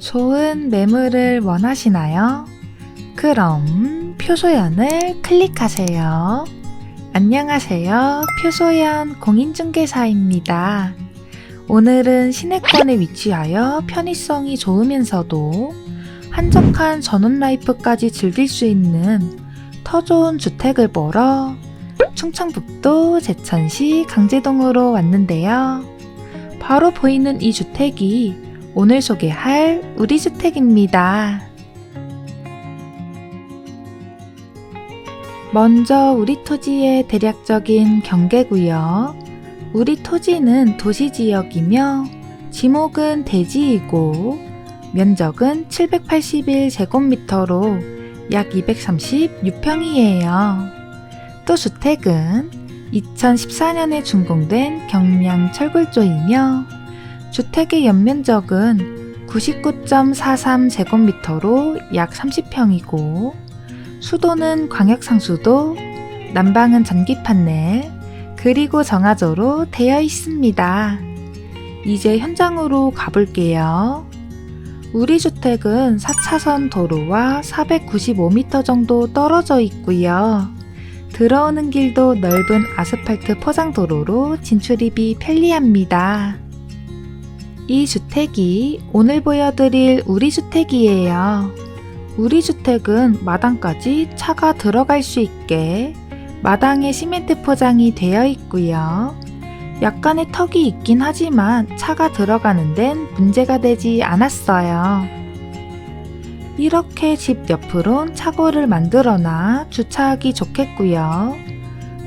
좋은 매물을 원하시나요? 그럼 표소연을 클릭하세요. 안녕하세요. 표소연 공인중개사입니다. 오늘은 시내권에 위치하여 편의성이 좋으면서도 한적한 전원 라이프까지 즐길 수 있는 터 좋은 주택을 보러 충청북도 제천시 강제동으로 왔는데요. 바로 보이는 이 주택이 오늘 소개할 우리 주택입니다. 먼저 우리 토지의 대략적인 경계구역. 우리 토지는 도시 지역이며 지목은 대지이고 면적은 781제곱미터로 약 236평이에요. 또 주택은 2014년에 준공된 경량 철골조이며 주택의 연면적은 99.43제곱미터로 약 30평이고 수도는 광역상수도, 난방은 전기판넬, 그리고 정화조로 되어 있습니다. 이제 현장으로 가볼게요. 우리 주택은 4차선 도로와 495m 정도 떨어져 있고요. 들어오는 길도 넓은 아스팔트 포장도로로 진출입이 편리합니다. 이 주택이 오늘 보여드릴 우리 주택이에요. 우리 주택은 마당까지 차가 들어갈 수 있게 마당에 시멘트 포장이 되어 있고요. 약간의 턱이 있긴 하지만 차가 들어가는 데는 문제가 되지 않았어요. 이렇게 집 옆으론 차고를 만들어놔 주차하기 좋겠고요.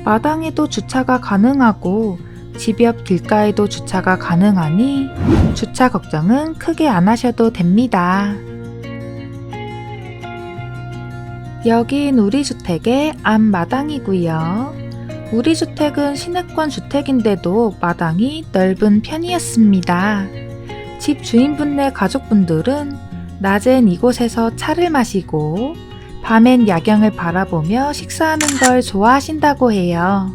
마당에도 주차가 가능하고 집 옆 길가에도 주차가 가능하니 주차 걱정은 크게 안 하셔도 됩니다. 여긴 우리 주택의 앞마당이고요. 우리 주택은 시내권 주택인데도 마당이 넓은 편이었습니다. 집 주인분네 가족분들은 낮엔 이곳에서 차를 마시고 밤엔 야경을 바라보며 식사하는 걸 좋아하신다고 해요.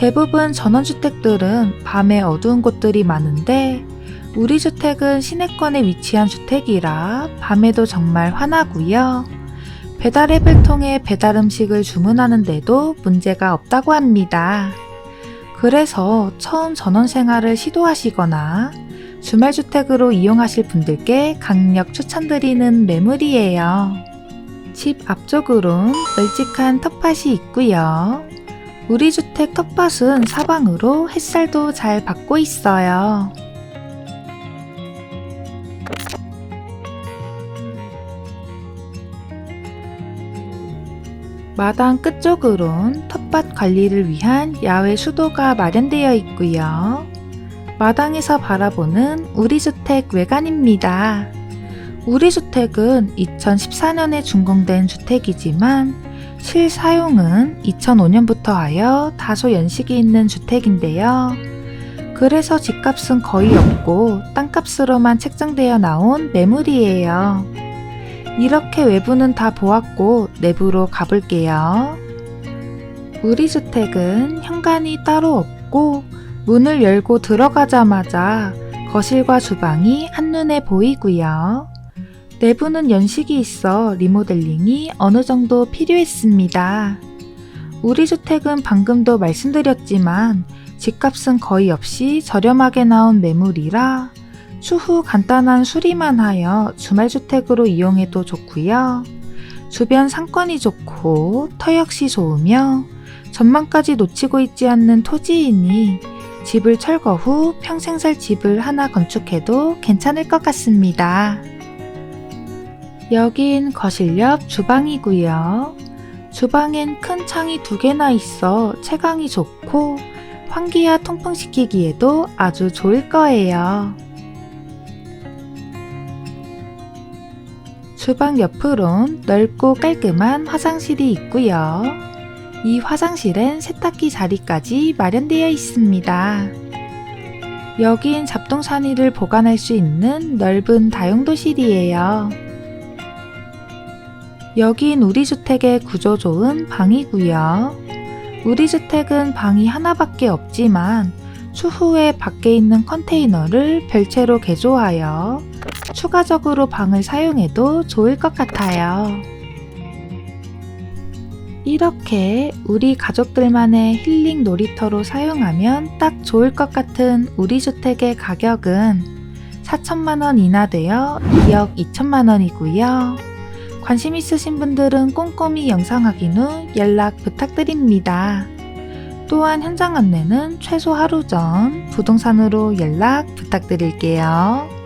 대부분 전원주택들은 밤에 어두운 곳들이 많은데 우리 주택은 시내권에 위치한 주택이라 밤에도 정말 환하고요. 배달 앱을 통해 배달 음식을 주문하는데도 문제가 없다고 합니다. 그래서 처음 전원 생활을 시도하시거나 주말 주택으로 이용하실 분들께 강력 추천드리는 매물이에요. 집 앞쪽으론 널찍한 텃밭이 있고요. 우리 주택 텃밭은 사방으로 햇살도 잘 받고 있어요. 마당 끝쪽으론 텃밭 관리를 위한 야외 수도가 마련되어 있고요. 마당에서 바라보는 우리 주택 외관입니다. 우리 주택은 2014년에 준공된 주택이지만 실사용은 2005년부터 하여 다소 연식이 있는 주택인데요. 그래서 집값은 거의 없고 땅값으로만 책정되어 나온 매물이에요. 이렇게 외부는 다 보았고 내부로 가볼게요. 우리 주택은 현관이 따로 없고 문을 열고 들어가자마자 거실과 주방이 한눈에 보이고요. 내부는 연식이 있어 리모델링이 어느 정도 필요했습니다. 우리 주택은 방금도 말씀드렸지만 집값은 거의 없이 저렴하게 나온 매물이라 추후 간단한 수리만 하여 주말주택으로 이용해도 좋고요. 주변 상권이 좋고 터 역시 좋으며 전망까지 놓치고 있지 않는 토지이니 집을 철거 후 평생 살 집을 하나 건축해도 괜찮을 것 같습니다. 여긴 거실 옆 주방이고요. 주방엔 큰 창이 두 개나 있어 채광이 좋고 환기와 통풍시키기에도 아주 좋을 거예요. 주방 옆으론 넓고 깔끔한 화장실이 있고요. 이 화장실엔 세탁기 자리까지 마련되어 있습니다. 여긴 잡동사니를 보관할 수 있는 넓은 다용도실이에요. 여긴 우리 주택의 구조 좋은 방이고요. 우리 주택은 방이 하나밖에 없지만 추후에 밖에 있는 컨테이너를 별채로 개조하여 추가적으로 방을 사용해도 좋을 것 같아요. 이렇게 우리 가족들만의 힐링 놀이터로 사용하면 딱 좋을 것 같은 우리 주택의 가격은 4천만 원 이나 되어 2억 2천만 원이고요. 관심 있으신 분들은 꼼꼼히 영상 확인 후 연락 부탁드립니다. 또한 현장 안내는 최소 하루 전 부동산으로 연락 부탁드릴게요.